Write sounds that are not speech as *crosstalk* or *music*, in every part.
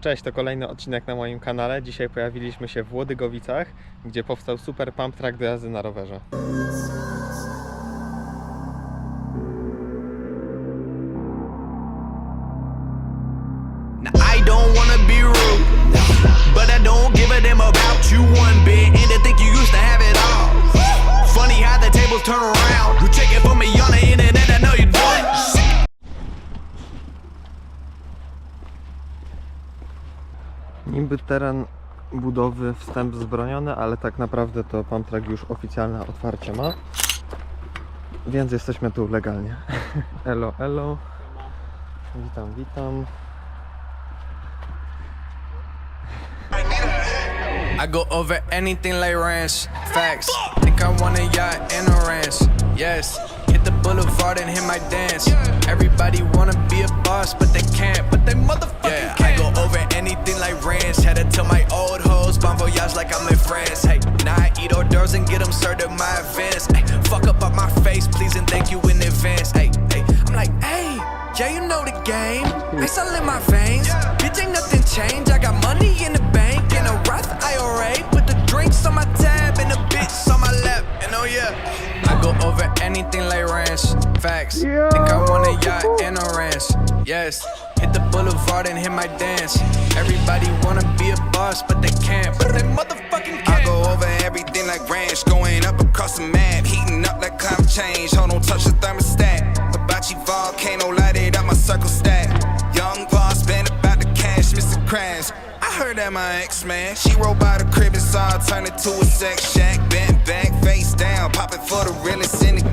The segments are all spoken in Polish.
Cześć, to kolejny odcinek na moim kanale. Dzisiaj pojawiliśmy się w Łodygowicach, gdzie powstał super pump track do jazdy na rowerze. Now I don't wanna be rude, but I don't Niby teren budowy wstęp zbroniony, ale tak naprawdę to pump track już oficjalne otwarcie ma. Więc jesteśmy tu legalnie. *laughs* Elo, elo. Witam, witam. I go over anything like ranch. Facts. Think I want a yacht and a ranch. Yes. Hit the boulevard and hit my dance. Everybody wanna be a boss, but they like I'm in France. Hey, now I eat hors d'oeuvres and get them served at my events. Hey, fuck up on my face, please and thank you in advance. Hey, hey, I'm like, hey, yeah, you know the game. It's all in my veins. Bitch, ain't nothing changed. I got money in the bank and a Roth IRA. with the drinks on my tab and a bitch on my lap. And oh yeah, I go over anything like ranch. Facts. Think I want a yacht and a ranch. Yes. Hit the boulevard and hit my dance. Everybody wanna be a boss, but they can't. But they motherfucking can't. I go over everything like ranch, going up across the map, heating up like climate change. Hold on, touch the thermostat. Hibachi volcano, light it up, my circle stack. Young boss, been about the cash, Mr. Crash. I heard that my ex man, she rolled by the crib and saw it turn into a sex shack. Bent back, face down, popping for the realest in the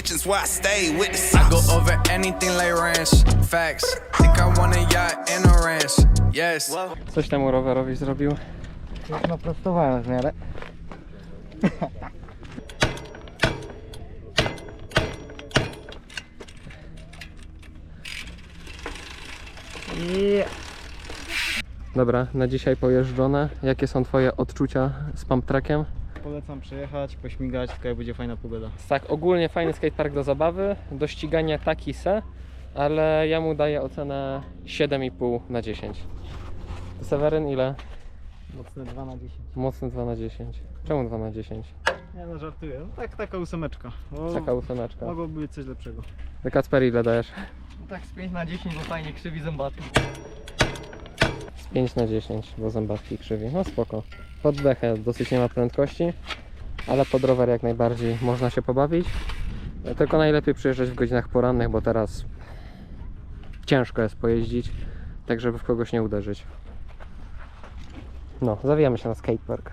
kitchen's where I stay with the I go sauce. over anything like ranch. Facts. Think I want a yacht and a ranch. Yes. Coś temu rowerowi zrobił. Już naprostowałem w miarę. I Dobra, na dzisiaj pojeżdżone. Jakie są Twoje odczucia z pump trackiem? Polecam przyjechać, pośmigać, tylko jak będzie fajna pogoda. Tak, ogólnie fajny skatepark do zabawy, do ścigania taki se, ale ja mu daję ocenę 7,5 na 10. To Seweryn ile? Mocne 2 na 10. Mocny 2 na 10. Czemu 2 na 10? Nie no, żartuję. No, tak, taka ósemeczka. Bo Taka ósemeczka. Mogłoby być coś lepszego. Ty Kacper ile dajesz? No, tak z 5 na 10, bo fajnie krzywi zębatki. Z 5 na 10, bo zębatki krzywi. No spoko. Pod dechę dosyć nie ma prędkości, ale pod rower jak najbardziej można się pobawić. Tylko najlepiej przyjeżdżać w godzinach porannych, bo teraz ciężko jest pojeździć, tak żeby w kogoś nie uderzyć. No, zawijamy się na skatepark.